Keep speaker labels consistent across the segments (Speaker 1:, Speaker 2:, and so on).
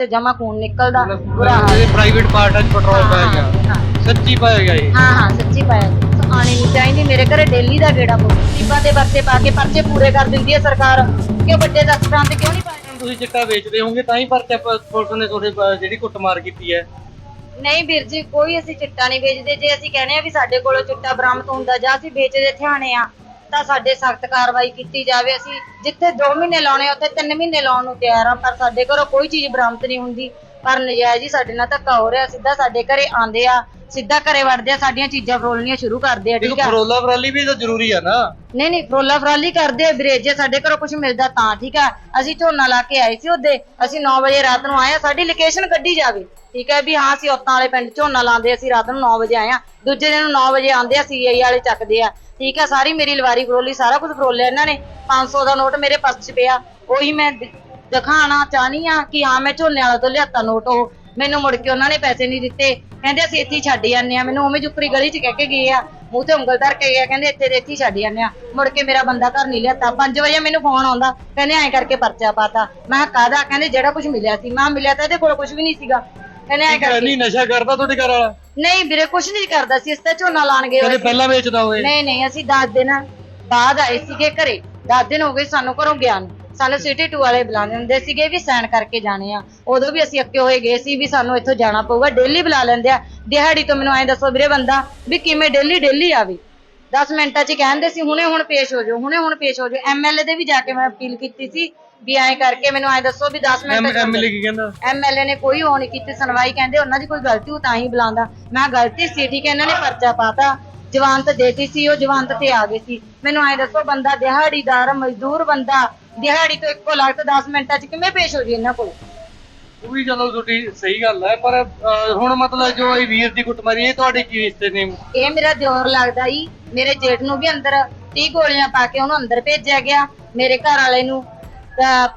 Speaker 1: ਤੇ ਜਮਾ ਖੂਨ ਨਿਕਲਦਾ ਬੁਰਾ ਹਾਲ।
Speaker 2: ਪ੍ਰਾਈਵੇਟ ਪਾਰਟਾਂ 'ਚ ਪੈਟਰੋਲ ਪਾਇਆ ਗਿਆ। ਸੱਚੀ ਪਾਇਆ ਗਿਆ ਇਹ।
Speaker 1: ਹਾਂ ਹਾਂ ਸੱਚੀ ਪਾਇਆ। ਸੋ ਆਣੀ ਨਹੀਂ ਚਾਹੀਦੀ ਮੇਰੇ ਘਰੇ ਡੇਲੀ ਦਾ ਗੇੜਾ ਪਊ। ਗਰੀਬਾਂ ਦੇ ਵਰਤੇ ਪਾ ਕੇ ਪਰਚੇ ਪੂਰੇ ਕਰ ਦਿੰਦੀ ਹੈ ਸਰਕਾਰ। ਕਿ ਵੱਡੇ ਦਸਤਾਂ ਤੇ ਕਿਉਂ ਨਹੀਂ ਪਾਏ
Speaker 2: ਤੁਸੀਂ ਚਿੱਟਾ ਵੇਚਦੇ ਹੋਵੋਗੇ ਤਾਂ ਹੀ ਪਰਚਾ ਪੁਲਿਸ ਨੇ ਤੁਹਾਡੇ ਜਿਹੜੀ ਕੁੱਟਮਾਰ ਕੀਤੀ ਹੈ।
Speaker 1: ਨਹੀਂ ਵੀਰ ਜੀ ਕੋਈ ਅਸੀਂ ਚਿੱਟਾ ਨਹੀਂ ਵੇਚਦੇ। ਜੇ ਅਸੀਂ ਕਹਿੰਦੇ ਆ ਵੀ ਸਾਡੇ ਕੋਲੋਂ ਚਿੱਟਾ ਬਰਾਮਦ ਹੁੰਦਾ ਜਾਂ ਅਸੀਂ ਵੇਚਦੇ ਥਾਣੇ ਆ ਤਾਂ ਸਾਡੇ ਸਖਤ ਕਾਰਵਾਈ ਕੀਤੀ ਜਾਵੇ। ਅਸੀਂ ਜਿੱਥੇ 2 ਮਹੀਨੇ ਲਾਉਣੇ ਉੱਥੇ 3 ਮਹੀਨੇ ਲਾਉਣ ਨੂੰ ਤਿਆਰ ਆ ਪਰ ਸਾਡੇ ਘਰੋਂ ਕੋਈ ਚੀਜ਼ ਬਰਾਮਦ ਨਹੀਂ ਹੁੰਦੀ। ਪਰ ਨਜਾਇਜ਼ ਹੀ ਸਾਡੇ ਨਾਲ ਧੱਕਾ ਹੋ ਰਿਹਾ ਸਿੱਧਾ ਸਾਡੇ ਘਰੇ ਆਂਦੇ ਆ ਸਿੱਧਾ ਘਰੇ ਵੜਦੇ ਆ ਸਾਡੀਆਂ ਚੀਜ਼ਾਂ ਫਰੋਲਣੀਆਂ ਸ਼ੁਰੂ ਕਰਦੇ ਆ
Speaker 2: ਦੇਖੋ
Speaker 1: ਠੀਕ ਆ?
Speaker 2: ਫਰੋਲਾ ਫਰਾਲੀ ਵੀ ਤਾਂ ਜ਼ਰੂਰੀ ਆ ਨਾ।
Speaker 1: ਨਹੀਂ ਨਹੀਂ ਫਰੋਲਾ ਫਰਾਲੀ ਕਰਦੇ ਆ ਵੀਰੇ ਜੇ ਸਾਡੇ ਘਰੋਂ ਕੁਝ ਮਿਲਦਾ ਤਾਂ ਠੀਕ ਆ? ਅਸੀਂ ਝੋਨਾ ਲਾ ਕੇ ਆਏ ਸੀ ਉਹਦੇ ਅਸੀਂ 9 ਵਜੇ ਰਾਤ ਨੂੰ ਆਏ ਆ ਸਾਡੀ ਲੋਕੇਸ਼ਨ ਕੱਢੀ ਜਾਵੇ। ਠੀਕ ਹੈ ਵੀ ਹਾਂ ਅਸੀਂ ਔਤਾਂ ਵਾਲੇ ਪਿੰਡ ਝੋਨਾ ਲਾਉਂਦੇ ਅਸੀਂ ਰਾਤ ਨੂੰ 9 ਵਜੇ ਆਏ ਆ। ਦੂਜੇ ਦਿਨ 9 ਵਜੇ ਆਉਂਦੇ ਆ ਸੀਆਈ ਵਾਲੇ ਚੱਕਦੇ ਆ। ਠੀਕ ਆ, ਸਾਰੀ ਮੇਰੀ ਲਵਾਰੀ ਫਰੋਲੀ, ਸਾਰਾ ਕੁਝ ਫਰੋਲਿਆ ਇਹਨਾਂ ਨੇ। 500 ਦਾ ਨੋਟ ਮੇਰੇ ਪਰਸ 'ਚ ਪਿਆ। ਉਹੀ ਮੈਂ ਦ- ਦਿਖਾਉਣਾ ਚਾਹਨੀ ਆ ਕਿ ਹਾਂ, ਮੈਂ ਝੋਨੇ ਵਾਲਾ ਤੋਂ ਲਿਆਤਾ ਨੋਟ ਉਹ। ਮੈਨੂੰ ਮੁੜ ਕੇ ਉਹਨਾਂ ਨੇ ਪੈਸੇ ਨਹੀਂ ਦਿੱਤੇ। ਕਹਿੰਦੇ ਅਸੀਂ ਇੱਥੇ ਹੀ ਛੱਡ ਜਾਂਦੇ ਆ। ਮੈਨੂੰ ਉਵੇਂ ਜੁਕਰੀ ਗਲੀ 'ਚ ਕਹਿ ਕੇ ਗਏ ਆ। ਮੂੰਹ ਤੇ ਉਂਗਲ ਧਰ ਕੇ ਗਿਆ ਕਹਿੰਦੇ ਇੱਥੇ ਦੇ ਇੱਥੇ ਹੀ ਛੱਡ ਜਾਂਦੇ ਆ। ਮੁੜ ਕੇ ਮੇਰਾ ਬੰਦਾ ਘਰ ਨਹੀਂ ਲਿਆਤਾ। 5 ਵਜੇ ਮੈਨੂੰ ਫੋਨ ਆਉਂਦਾ। ਕਹਿੰਦੇ ਐਂ ਕਰਕੇ ਪਰਚਾ ਪਾਤਾ। ਮੈਂ ਕਿਹਾ, ਕਾਹਦਾ? ਕਹਿੰਦੇ ਜਿਹੜਾ ਕੁਝ ਮਿਲਿਆ ਸੀ। ਮੈਂ ਕਿਹਾ, ਮਿਲਿਆ ਤਾਂ ਇਹਦੇ ਕੋਲ ਕੁਝ ਵੀ ਨਹੀਂ ਸੀਗਾ। ਐਂ
Speaker 2: ਨਹੀਂ ਨਸ਼ਾ ਕਰਦਾ ਤੁਹਾਡੇ ਘਰ ਵਾਲਾ?
Speaker 1: ਨਹੀਂ ਵੀਰੇ ਕੁਝ ਨਹੀਂ ਕਰਦਾ ਸੀ ਇਸ ਤੇ ਝੋਨਾ ਲਾਣ ਗਏ ਹੋਏ
Speaker 2: ਕਦੇ
Speaker 1: ਸੀ।
Speaker 2: ਪਹਿਲਾਂ ਵੇਚਦਾ ਹੋਵੇ।
Speaker 1: ਨਹੀਂ ਨਹੀਂ ਅਸੀਂ 10 ਦਿਨ ਬਾਅਦ ਆਏ ਸੀਗੇ ਘਰੇ। 10 ਦਿਨ ਹੋ ਗਏ ਸਾਨੂੰ ਘਰੋਂ ਗਿਆ ਨੂੰ। ਸਾਨੂੰ ਸਿਟੀ 2 ਵਾਲੇ ਬੁਲਾਉਂਦੇ ਹੁੰਦੇ ਸੀਗੇ ਵੀ ਸਾਈਨ ਕਰਕੇ ਜਾਣੇ ਆ। ਉਦੋਂ ਵੀ ਅਸੀਂ ਅੱਕੇ ਹੋਏ ਗਏ ਸੀ ਵੀ ਸਾਨੂੰ ਇੱਥੋਂ ਜਾਣਾ ਪਊਗਾ ਡੇਲੀ ਬੁਲਾ ਲੈਂਦੇ ਆ। ਦਿਹਾੜੀ ਤੋਂ ਮੈਨੂੰ ਐਂ ਦੱਸੋ ਵੀਰੇ ਬੰਦਾ ਵੀ ਕਿਵੇਂ ਡੇਲੀ ਡੇਲੀ ਆਵੇ। 10 ਮਿੰਟਾਂ 'ਚ ਕਹਿੰਦੇ ਸੀ ਹੁਣੇ ਹੁਣ ਪੇਸ਼ ਹੋ ਜਾਓ ਹੁਣੇ ਹੁਣ ਪੇਸ਼ ਹੋ ਜਾਓ। ਐਮਐਲਏ ਦੇ ਵੀ ਜਾ ਕੇ ਮੈਂ ਅਪੀਲ ਕੀਤੀ ਸੀ ਵੀ ਐਂ ਕਰਕੇ ਮੈਨੂੰ ਐਂ ਦੱਸੋ ਵੀ 10 ਮਿੰਟ
Speaker 2: ਐਮਐਲਏ ਕੀ ਕਹਿੰਦਾ?
Speaker 1: ਐਮਐਲਏ ਨੇ ਕੋਈ ਉਹ ਨਹੀਂ ਕੀਤੀ ਸੁਣਵਾਈ ਕਹਿੰਦੇ ਉਹਨਾਂ ਦੀ ਕੋਈ ਗਲਤੀ ਉਹ ਤਾਂ ਹੀ ਬੁਲਾਉਂਦਾ। ਮੈਂ ਕਿਹਾ ਗਲਤੀ ਸੀ ਠੀਕ ਹੈ ਇਹਨਾਂ ਨੇ ਪਰਚਾ ਪਾਤਾ। ਜਵਾਨਤ ਦੇਤੀ ਸੀ ਉਹ ਜਵਾਨਤ ਤੇ ਆ ਗਏ ਸੀ। ਮੈਨੂੰ ਐਂ ਦੱਸੋ ਬੰਦਾ ਦਿਹਾੜੀਦਾਰ ਮਜ਼ਦੂਰ ਬੰਦਾ ਦਿਹਾੜੀ ਤੋਂ ਇੱਕੋ ਲੱਖ 10 ਮਿੰਟਾਂ 'ਚ ਕਿਵੇਂ ਪੇਸ਼ ਹੋ ਜੀ ਇਹਨਾਂ ਕੋਲ?
Speaker 2: ਉਹ ਵੀ ਚਲੋ ਤੁਹਾਡੀ ਸਹੀ ਗੱਲ ਹੈ ਪਰ ਅਹ, ਹੁਣ ਮਤਲਬ ਜੋ ਇਹ ਵੀਰ ਦੀ ਕੁੱਟਮਾਰੀ ਇਹ ਤੁਹਾਡੇ ਕੀ ਰਿਸ਼ਤੇ ਨੇ?
Speaker 1: ਇਹ ਮੇਰਾ ਦਿਓਰ ਲੱਗਦਾ ਈ ਮੇਰੇ ਜੇਠ ਨੂੰ ਵੀ ਅੰਦਰ 30 ਗੋਲੀਆਂ ਪਾ ਕੇ ਉਹਨੂੰ ਅੰਦਰ ਭੇਜਿਆ ਗਿਆ। ਮੇਰੇ ਘਰ ਵਾਲੇ ਨੂੰ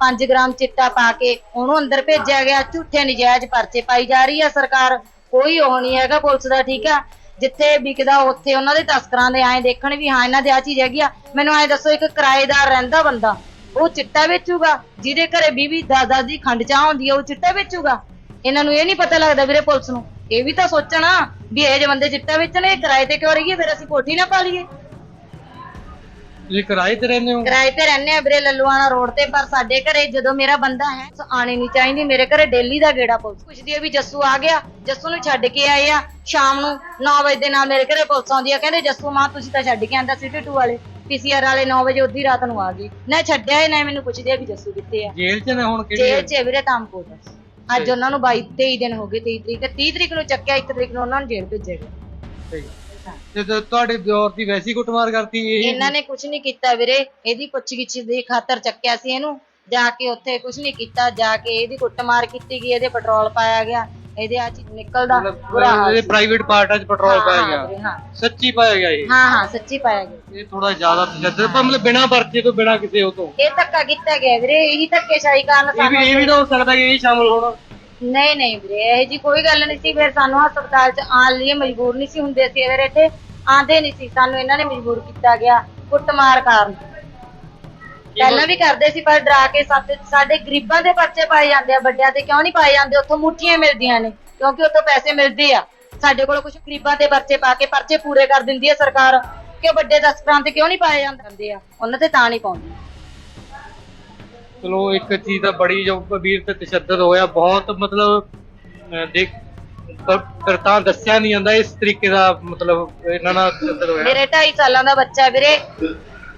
Speaker 1: 5 ਗ੍ਰਾਮ ਚਿੱਟਾ ਪਾ ਕੇ ਉਹਨੂੰ ਅੰਦਰ ਭੇਜਿਆ ਗਿਆ। ਝੂਠੇ ਨਜਾਇਜ਼ ਪਰਚੇ ਪਾਈ ਜਾ ਰਹੀ ਹੈ ਸਰਕਾਰ। ਕੋਈ ਉਹ ਨਹੀਂ ਹੈਗਾ ਪੁਲਿਸ ਦਾ ਠੀਕ ਆ ਜਿੱਥੇ ਵਿਕਦਾ ਉੱਥੇ ਉਹਨਾਂ ਦੇ ਤਸਕਰਾਂ ਦੇ ਆਏ ਦੇਖਣ ਵੀ ਹਾਂ ਇਹਨਾਂ ਦੇ ਆ ਚੀਜ਼ ਹੈਗੀ ਆ। ਮੈਨੂੰ ਐਂ ਦੱਸੋ ਇੱਕ ਕਿਰਾਏਦਾਰ ਰਹਿੰਦਾ ਬੰਦਾ ਉਹ ਚਿੱਟਾ ਵੇਚੂਗਾ ਜਿਹਦੇ ਘਰੇ 20 20 10 10 ਦੀ ਖੰਡ ਚਾਹ ਹੁੰਦੀ ਆ ਉਹ ਚਿੱਟਾ ਵੇਚੂਗਾ। ਇਹਨਾਂ ਨੂੰ ਇਹ ਨਹੀਂ ਪਤਾ ਲੱਗਦਾ ਵੀਰੇ ਪੁਲਿਸ ਨੂੰ। ਇਹ ਵੀ ਤਾਂ ਸੋਚਣਾ ਵੀ ਇਹ ਜੇ ਬੰਦੇ ਚਿੱਟਾ ਵੇਚਣ ਇਹ ਕਿਰਾਏ ਤੇ ਕਿਉਂ ਰਹੀਏ ਫਿਰ ਅਸੀਂ ਕੋਠੀ ਨਾ ਪਾ ਲਈਏ।
Speaker 2: ਤੁਸੀਂ ਕਿਰਾਏ ਤੇ ਰਹਿੰਦੇ ਹੋ?
Speaker 1: ਕਿਰਾਏ ਤੇ ਰਹਿੰਦੇ ਆ ਵੀਰੇ ਲੱਲੂਆਣਾ ਰੋਡ ਤੇ ਪਰ ਸਾਡੇ ਘਰੇ ਜਦੋਂ ਮੇਰਾ ਬੰਦਾ ਹੈ ਸੋ ਆਣੀ ਨਹੀਂ ਚਾਹੀਦੀ। ਮੇਰੇ ਘਰੇ ਡੇਲੀ ਦਾ ਗੇੜਾ ਪੁਲਿਸ ਪੁੱਛਦੀ ਆ ਵੀ ਜੱਸੂ ਆ ਗਿਆ। ਜੱਸੂ ਨੂੰ ਛੱਡ ਕੇ ਆਏ ਆ ਸ਼ਾਮ ਨੂੰ 9 ਵਜੇ ਦੇ ਨਾਲ ਮੇਰੇ ਘਰੇ ਪੁਲਿਸ ਆਉਂਦੀ ਆ। ਕਹਿੰਦੇ ਜੱਸੂ ਮਾਂ ਤੁਸੀਂ ਤਾਂ ਛੱਡ ਕੇ ਆਂਦਾ ਸਿਟੀ 2 ਵਾਲੇ। ਪੀਸੀਆਰ ਵਾਲੇ 9 ਵਜੇ ਉੱਧੀ ਰਾਤ ਨੂੰ ਆ ਗਈ। ਨਾ ਛੱਡਿਆ ਹੀ ਨਾ ਮੈਨੂੰ ਪੁੱਛਦੇ ਆ ਵੀ ਜੱਸੂ ਕਿੱਥੇ ਆ।
Speaker 2: ਜੇਲ੍ਹ 'ਚ ਨੇ ਹੁਣ ਕਿਹੜੀ
Speaker 1: ਜੇਲ੍ਹ 'ਚ ਵੀਰੇ ਤਾਮਕੋਟ ਅੱਜ ਉਹਨਾਂ ਨੂੰ 22 23 ਦਿਨ ਹੋ ਗਏ 23 ਤਰੀਕ 30 ਤਰੀਕ ਨੂੰ ਚੱਕਿਆ 1 ਤਰੀਕ ਨੂੰ ਉਹਨਾਂ ਨੂੰ ਜੇਲ੍ਹ ਭੇਜਿਆ ਗਿਆ।
Speaker 2: ਸਹੀ। ਤੇ ਤੇ ਤੁਹਾਡੇ ਦਿਓਰ ਦੀ ਵੈਸੀ ਕੁੱਟਮਾਰ ਕਰਤੀ ਇਹ?
Speaker 1: ਇਹਨਾਂ ਨੇ ਕੁਝ ਨਹੀਂ ਕੀਤਾ ਵੀਰੇ ਇਹਦੀ ਪੁੱਛਗਿੱਛ ਦੀ ਖਾਤਰ ਚੱਕਿਆ ਸੀ ਇਹਨੂੰ। ਜਾ ਕੇ ਉੱਥੇ ਕੁਝ ਨਹੀਂ ਕੀਤਾ ਜਾ ਕੇ ਇਹਦੀ ਕੁੱਟਮਾਰ ਕੀਤੀ ਗਈ ਇਹਦੇ ਪੈਟਰੋਲ ਪਾਇਆ ਗਿਆ। ਇਹਦੇ ਆ ਚੀਜ਼ ਨਿਕਲਦਾ ਬੁਰਾ ਹਾਲ
Speaker 2: ਇਹ
Speaker 1: ਸੀ।
Speaker 2: ਪ੍ਰਾਈਵੇਟ ਪਾਰਟਾਂ 'ਚ ਪੈਟਰੋਲ
Speaker 1: ਹਾਂ,
Speaker 2: ਪਾਇਆ
Speaker 1: ਹਾਂ
Speaker 2: ਗਿਆ।
Speaker 1: ਹਾਂ
Speaker 2: ਸੱਚੀ ਪਾਇਆ ਗਿਆ ਇਹ।
Speaker 1: ਹਾਂ ਹਾਂ ਸੱਚੀ ਪਾਇਆ ਗਿਆ।
Speaker 2: ਇਹ ਥੋੜਾ ਜ਼ਿਆਦਾ ਤਸ਼ੱਦਦ ਪਰ ਮਤਲਬ ਬਿਨਾਂ ਪਰਚੇ ਤੋਂ ਬਿਨਾਂ ਕਿਸੇ ਉਹ ਤੋਂ।
Speaker 1: ਇਹ ਧੱਕਾ ਕੀਤਾ ਗਿਆ ਵੀਰੇ ਇਹੀ ਧੱਕੇਸ਼ਾਹੀ ਕਾਰਨ
Speaker 2: ਇਹ ਵੀ
Speaker 1: ਸਾਨੂੰ
Speaker 2: ਇਹ ਵੀ ਤਾਂ ਹੋ ਸਕਦਾ ਕਿ ਇਹ ਸ਼ਾਮਲ ਹੋਣ।
Speaker 1: ਨਹੀਂ ਨਹੀਂ ਵੀਰੇ ਇਹ ਜੀ ਕੋਈ ਗੱਲ ਨਹੀਂ ਸੀ। ਫਿਰ ਸਾਨੂੰ ਹਸਪਤਾਲ 'ਚ ਆਉਣ ਲਈ ਮਜਬੂਰ ਨਹੀਂ ਸੀ ਹੁੰਦੇ ਸੀ। ਅਗਰ ਇੱਥੇ ਆਂਦੇ ਨਹੀਂ ਸੀ ਸਾਨੂੰ ਇਹਨਾਂ ਨੇ ਮਜਬੂਰ ਕੀਤਾ ਗਿਆ ਕੁੱਟਮਾਰ ਕਾਰਨ। ਪਹਿਲਾਂ ਵੀ ਕਰਦੇ ਸੀ ਪਰ ਡਰਾ ਕੇ ਸਾਡੇ ਸਾਡੇ ਗਰੀਬਾਂ ਦੇ ਪਰਚੇ ਪਾਏ ਜਾਂਦੇ ਆ ਵੱਡਿਆਂ ਤੇ ਕਿਉਂ ਨਹੀਂ ਪਾਏ ਜਾਂਦੇ? ਉੱਥੋਂ ਮੁੱਠੀਆਂ ਮਿਲਦੀਆਂ ਨੇ ਕਿਉਂਕਿ ਉੱਥੋਂ ਪੈਸੇ ਮਿਲਦੇ ਆ। ਸਾਡੇ ਕੋਲ ਕੁਝ ਗਰੀਬਾਂ ਦੇ ਪਰਚੇ ਪਾ ਕੇ ਪਰਚੇ ਪੂਰੇ ਕਰ ਦਿੰਦੀ ਹੈ ਸਰਕਾਰ ਕਿ ਉਹ ਵੱਡੇ ਦਸਤਰਾਂ ਤੇ ਕਿਉਂ ਨਹੀਂ ਪਾਏ ਜਾਂਦੇ ਆ? ਉਹਨਾਂ ਤੇ ਤਾਂ ਨਹੀਂ ਪਾਉਂਦੀ।
Speaker 2: ਚਲੋ ਇੱਕ ਚੀਜ਼ ਦਾ ਬੜੀ ਜੋ ਵੀਰ ਤੇ ਤਸ਼ੱਦਦ ਹੋਇਆ ਬਹੁਤ ਮਤਲਬ ਅਹ ਦੇਖ ਪਰ ਪਰ ਤਾਂ ਦੱਸਿਆ ਨਹੀਂ ਜਾਂਦਾ ਇਸ ਤਰੀਕੇ ਦਾ ਮਤਲਬ ਇਹਨਾਂ ਨਾਲ ਤਸ਼ੱਦਦ ਹੋਇਆ।
Speaker 1: ਮੇਰੇ 2.5 ਸਾਲਾਂ ਦਾ ਬੱਚਾ ਵੀਰੇ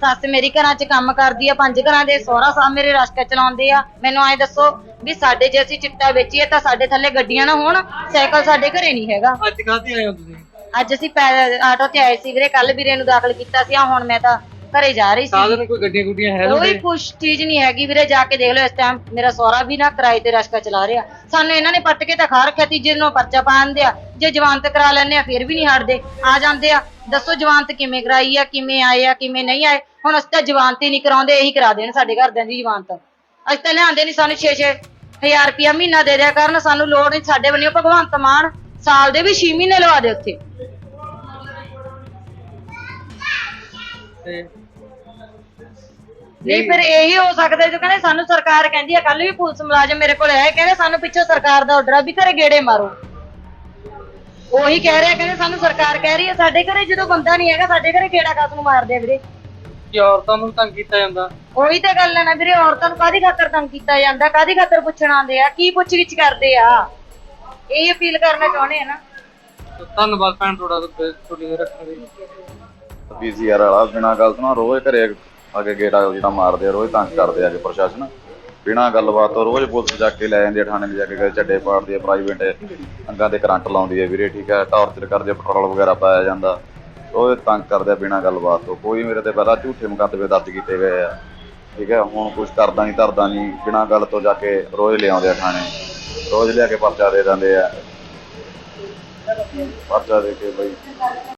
Speaker 1: ਸੱਸ ਮੇਰੀ ਘਰਾਂ 'ਚ ਕੰਮ ਕਰਦੀ ਆ ਪੰਜ ਘਰਾਂ ਦੇ ਸਹੁਰਾ ਸਾਹਿਬ ਮੇਰੇ ਰਸਤੇ ਚਲਾਉਂਦੇ ਆ। ਮੈਨੂੰ ਐਂ ਦੱਸੋ ਵੀ ਸਾਡੇ ਜੇ ਅਸੀਂ ਚਿੱਟਾ ਵੇਚੀਏ ਤਾਂ ਸਾਡੇ ਥੱਲੇ ਗੱਡੀਆਂ ਨਾ ਹੋਣ ਸਾਈਕਲ ਸਾਡੇ ਘਰੇ ਨਹੀਂ ਹੈਗਾ।
Speaker 2: ਅੱਜ ਕਾਹਤੇ ਆਏ ਹੋ ਤੁਸੀਂ?
Speaker 1: ਅੱਜ ਅਸੀਂ ਪੈ- ਆਟੋ ਤੇ ਆਏ ਸੀ ਵੀਰੇ ਕੱਲ ਵੀਰੇ ਨੂੰ ਦਾਖਲ ਕੀਤਾ ਸੀ ਹੁਣ ਮੈਂ ਤਾਂ ਘਰੇ ਜਾ ਰਹੀ ਸੀ।
Speaker 2: ਸਾਧਨ ਕੋਈ ਗੱਡੀਆਂ ਗੁੱਡੀਆਂ ਹੈ
Speaker 1: ਕੋਈ
Speaker 2: ਤੁਹਾਡੇ
Speaker 1: ਕੁਛ ਚੀਜ਼ ਨਹੀਂ ਹੈਗੀ ਵੀਰੇ ਜਾ ਕੇ ਦੇਖ ਲਓ ਇਸ ਟਾਈਮ ਮੇਰਾ ਸਹੁਰਾ ਵੀ ਨਾ ਕਿਰਾਏ ਤੇ ਰਸ਼ਕਾ ਚਲਾ ਰਿਹਾ। ਸਾਨੂੰ ਇਹਨਾਂ ਨੇ ਪੱਟ ਕੇ ਤਾਂ ਖਾ ਰੱਖਿਆ ਤੀਜੇ ਨੂੰ ਪਰਚਾ ਪਾਉਂਦੇ ਆ। ਜੇ ਜਵਾਨਤ ਕਰਾ ਲੈਂਦੇ ਆ ਫਿਰ ਵੀ ਨਹੀਂ ਹਟਦੇ। ਆ ਜਾਂਦੇ ਆ ਦੱਸੋ ਜਵਾਨਤ ਕਿਵੇਂ ਕਰਾਈ ਆ ਕਿਵੇਂ ਆਏ ਆ ਕਿਵੇਂ ਨਹੀਂ ਆਏ? ਹੁਣ ਅਸੀਂ ਤਾਂ ਜਵਾਨਤ ਹੀ ਨਹੀਂ ਕਰਾਉਂਦੇ ਇਹੀ ਕਰਾ ਦੇਣ ਸਾਡੇ ਘਰਦਿਆਂ ਦੀ ਜਵਾਨਤ। ਅਸੀਂ ਤਾਂ ਲਿਆਂਦੇ ਨਹੀਂ ਸਾਨੂੰ 6-6 ਹਜ਼ਾਰ ਰੁਪਇਆ ਮਹੀਨਾ ਦੇ ਦਿਆ ਕਰਨ ਸਾਨੂੰ ਲੋੜ ਨਹੀਂ ਸਾਡੇ ਬੰਨਿਓ ਭਗਵੰਤ ਮਾਨ ਸਾਲ ਦੇ ਵੀ 6 ਮਹੀਨੇ ਲਵਾ ਦੇ ਉੱਥੇ।
Speaker 2: ਤੇ
Speaker 1: ਨਹੀਂ ਫਿਰ ਇਹੀ ਹੋ ਸਕਦਾ ਜੋ ਕਹਿੰਦੇ ਸਾਨੂੰ ਸਰਕਾਰ ਕਹਿੰਦੀ ਆ ਕੱਲ ਵੀ ਪੁਲਿਸ ਮੁਲਾਜ਼ਮ ਮੇਰੇ ਕੋਲ ਆਏ ਕਹਿੰਦੇ ਸਾਨੂੰ ਪਿੱਛੋਂ ਸਰਕਾਰ ਦਾ ਆਰਡਰ ਆ ਵੀ ਘਰੇ ਗੇੜੇ ਮਾਰੋ। ਉਹੀ ਕਹਿ ਰਿਹਾ ਕਹਿੰਦੇ ਸਾਨੂੰ ਸਰਕਾਰ ਕਹਿ ਰਹੀ ਹੈ ਸਾਡੇ ਘਰੇ ਜਦੋਂ ਬੰਦਾ ਨਹੀਂ ਹੈਗਾ ਸਾਡੇ ਘਰੇ ਗੇੜਾ ਕਾਸ ਨੂੰ ਮਾਰਦੇ ਆ ਵੀਰੇ?
Speaker 2: ਕਿ ਔਰਤਾਂ ਨੂੰ ਤੰਗ ਕੀਤਾ ਜਾਂਦਾ।
Speaker 1: ਉਹੀ ਤੇ ਗੱਲ ਹੈ ਨਾ ਵੀਰੇ ਔਰਤਾਂ ਨੂੰ ਕਾਦੀ ਖਾਤਰ ਤੰਗ ਕੀਤਾ ਜਾਂਦਾ ਕਾਦੀ ਖਾਤਰ ਪੁੱਛਣ ਆਉਂਦੇ ਆ ਕੀ ਪੁੱਛ ਗਿੱਛ ਕਰਦੇ ਆ? ਇਹ ਅਪੀਲ ਕਰਨਾ ਚਾਹੁੰਦੇ ਆ ਨਾ।
Speaker 2: ਤਾਂ ਧੰਨਵਾਦ ਭੈਣ ਤੁਹਾਡਾ ਤੁਹਾਡੀ ਰੱਖਣ ਲਈ।
Speaker 3: ਪੀਸੀਆਰ ਵਾਲਾ ਬਿਨਾਂ ਗੱਲ ਤੋਂ ਨਾ ਰੋਜ਼ ਘਰੇ ਆ ਗੇੜਾ ਜਿਹੜਾ ਮਾਰਦੇ ਆ, ਰੋਜ਼ ਤੰਗ ਕਰਦੇ ਆ ਕਿ ਪ੍ਰਸ਼ਾਸਨ। ਬਿਨਾਂ ਗੱਲਬਾਤ ਤੋਂ ਰੋਜ਼ ਪੁਲਿਸ ਜਾ ਕੇ ਲੈ ਜਾਂਦੀ ਆ, ਥਾਣੇ 'ਚ ਜਾ ਕੇ ਕਦੇ ਪਾੜਦੀ ਆ ਪ੍ਰਾਈਵੇਟ ਅੰਗਾਂ ਤੇ ਕਰੰਟ ਲਾਉਂਦੀ ਆ ਵੀਰੇ, ਠੀਕ ਹੈ ਟਾਰਚਰ ਕਰਦੇ ਪੈਟਰੋਲ ਵਗੈਰਾ ਪਾਇਆ ਜਾਂਦਾ। ਰੋਜ਼ ਤੰਗ ਕਰਦੇ ਆ ਬਿਨਾਂ ਗੱਲਬਾਤ ਤੋਂ। ਕੋਈ ਮੇਰੇ ਤੇ ਪਹਿਲਾਂ ਝੂਠੇ ਮੁਕੱਦਮੇ ਦਰਜ ਕੀਤੇ ਗਏ ਆ। ਠੀਕ ਹੈ ਹੁਣ ਕੁਝ ਕਰਦਾ ਨਹੀਂ ਧਰਦਾ ਨਹੀਂ ਬਿਨਾਂ ਗੱਲ ਤੋਂ ਜਾ ਕੇ ਰੋਜ਼ ਲਿਆਉਂਦੇ ਆ ਥਾਣੇ। ਰੋਜ਼ ਲਿਆ ਕੇ ਪਰਚਾ ਦੇ ਦਿੰਦੇ ਆ। ਪਰਚਾ ਦੇ ਕੇ ਬਈ